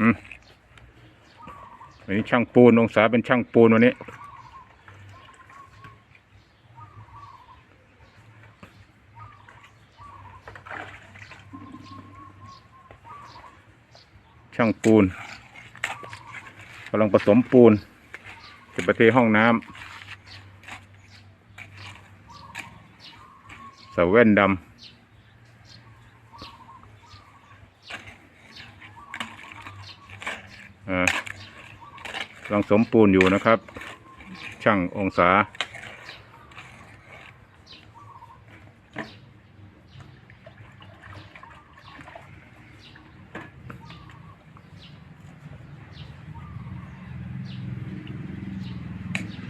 อืมวันนี้ช่างปูนองศาเป็นช่างปูนวันนี้ช่างปูนกำลังผสมปูนจะไปเทห้องน้ำเสาแว่นดำอ่ากำ ลังสมปูนอยู่นะครับ ช่างองศา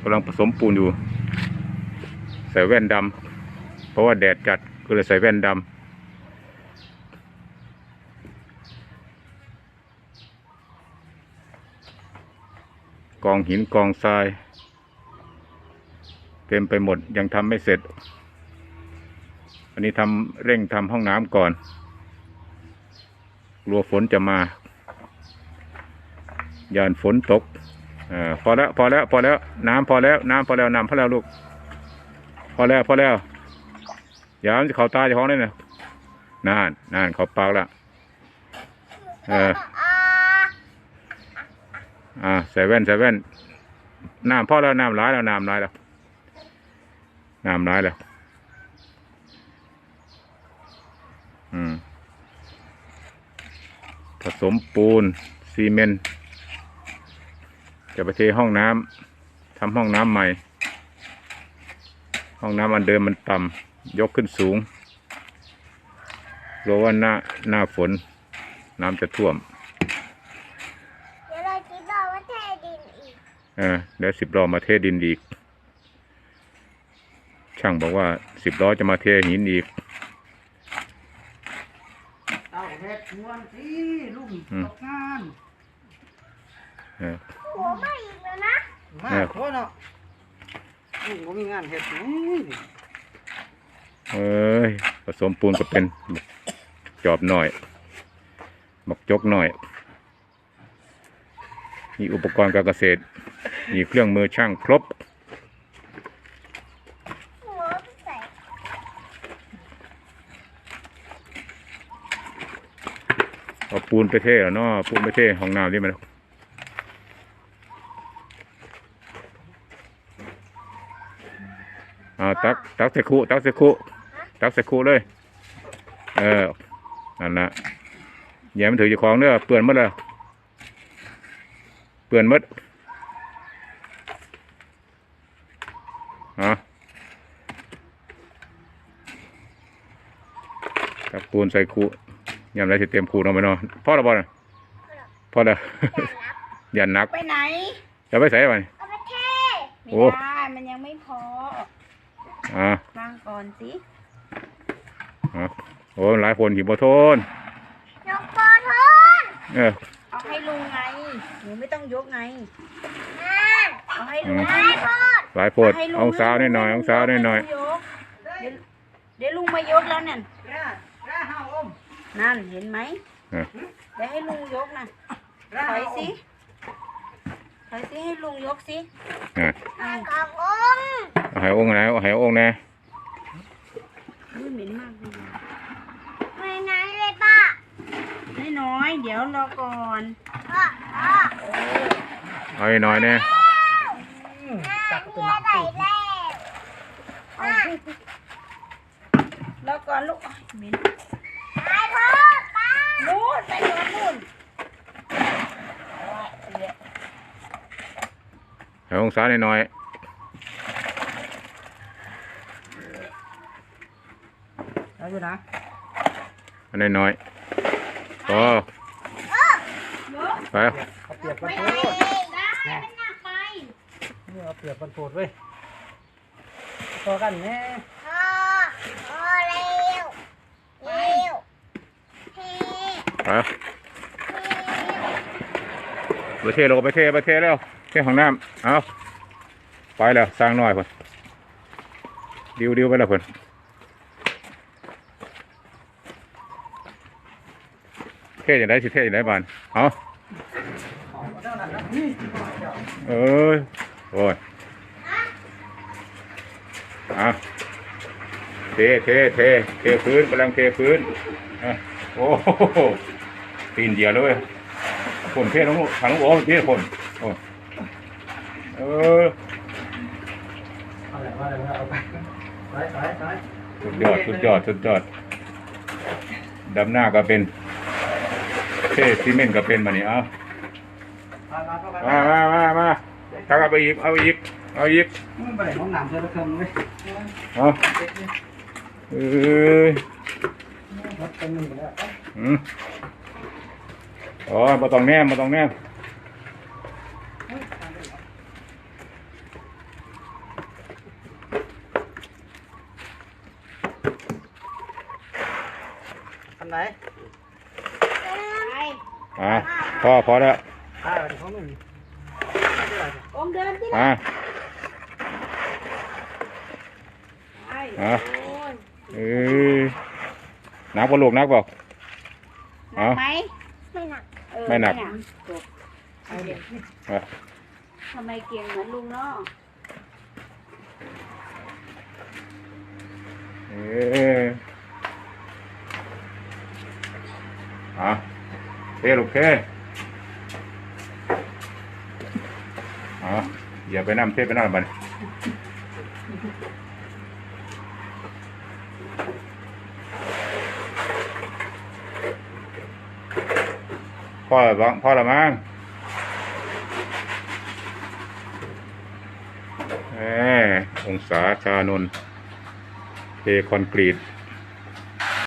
กำลังผสมปูนอยู่ ใส่แว่นดำเพราะว่าแดดจัดก็เลยใส่แว่นดำ กองหินกองทราย เต็มไปหมดยังทำไม่เสร็จ อันนี้ทำเร่งทำห้องน้ำก่อนกลัวฝนจะมายานฝนตกอพอแล้วพอแล้วพอแล้ว น้ำพอแล้ว น้ำพอแล้วน้ำพอแล้วลูก พอแล้วพอแล้วอย่ามันจะเขาตาเจะของเลยนะนานนานเขาปากละเออ อ่าใส่แว่นใส่แว่นน้ำพอแล้วน้ำร้ายแล้วน้ำร้ายแล้วน้ำร้ายแล้ว อืม ผสมปูนซีเมนต์จะไปเทห้องน้ำทำห้องน้ำใหม่ ห้องน้ำอันเดิมมันต่ำยกขึ้นสูงกลัวว่าหน้าหน้าฝน น้ำจะท่วม เดี๋ยวเราคิดบอกว่าเทดินอีก เออเดี๋ยวสิบล้อมาเทดินอีก ช่างบอกว่าสิบล้อจะมาเทหินอีกเอาเห็ดมวนสิลุงอืมตกงานเออหัวไหมาอีกแล้วนะมาเออโคเนาะลุงก็มีงานเห็ดนี่เอ้ยผสมปูนก็เป็นจอบหน่อยบักจกหน่อย มีอุปกรณ์การเกษตร มีเครื่องมือช่างครบ เอาปูนไปเทเหรอเนาะปูนไปเทห้องน้ำนี่มันเอาตักตักใส่คุตักใส่คุตักใส่คุเลย เออนั่นนะอย่ามันถืออยู่ของเด้อเปื่อนมดเลยเปื่อนมด เอาตักปูนใส่คุยามไรจะเตรียมคูเนาะไปเนาะพ่อละบ่น่ะพ่อละอย่านับอย่าหนักไปไหนจะไปใส่ไปเอาไปเทไม่โอ้ได้มันยังไม่พออ่าฟังก่อนสิอ่าโอ้หลายคนหิบโทนยกโปอทนเออเอาให้ลุงไงหนูไม่ต้องยกไงนั่นเอาให้ลุงอืมไอ้โทษ หลายโพดให้ลุเองศาหน่อยหน่อยๆองศาหน่อยหน่อยไม่ต้งกเดี๋ยวเดี๋ยวลุงมายกแล้วนั่นแร่แร่ห้าอมนั่นเห็นไหมๆเออเดี๋ยวให้ลุงยกนะแร่ถอห้ายอสิมถอยสิให้ลุงยกสิอะอ้าวกององค์เอาให้องค์ไหนเอาให้องค์แน่อุ้ยเหม็นมากเลยไปไหนเลยป้าให้น้อยเดี๋ยวรอก่อนพ่อพ่อเอาให้หน่อยแน่อืม ตักเมีเป็นยหนักใส่สิแล้วรอก่อนลูกอ้ายเหม็นไอ้โทษป้านู่นไปก่อนนู่นให้องศาหน่อยหน่อยเอาอยู่นะๆอันหน่อยหน่อยๆพอไปเอาเปรียบกันไปโพไหนดได้ เป็นหนักไปนี่เอาเปรียบกันโพดเว้ยพอกันแน่พ่อพ่อเร็วเร็วเทไปไปเทลงไปเทไปเทแล้วเทห้องน้ำเอาไปแล้วสร้างหน่อยคนดิวดิวไปแล้วคนเทอย่างไรสิเทอย่างไรบ้านเอาเอ้ยโอ้ย อะเทเทเทเทพื้นกำลังเทพื้นอะโอ้โหตีนเดียวเลยผมเทน้องทางน้องโอ้เทคนโอ้เออเอาแหละว่าอะไรเอาไปไปไปไปสุดยอดสุดยอดสุดยอดดำหน้าก็เป็นเทซีเมนต์ก็เป็นมานี่เอามามาเข้าไปมามามามาถ้าเอาไปอีกเอาอีก เอาอีกมันไปไหนห้องน้ำเธอละเครื่องเลยเอาเอ้ยรถเป็นหนึ่งแล้วอืมอ๋อมาต้องแนมมาต้องแนมอันไหนไปอ่าพอพอแล้วอ่าห้องหนึ่งองค์เดินที่อ่าไปอะ โอ้ยเอ้ยนักบ่ลูกนักบ่หนัเอากไหมไม่หนักเออไม่หนักจบเอาเด็กอะทำไมเก่งเหมือนลุงเนาะเอ้ยอะเทลูกเทอะอย่าไปน้ำเทไปน้ำบัดน พ่อละบ้างพ่อละมั้งเออองศาชานนเทคอนกรีต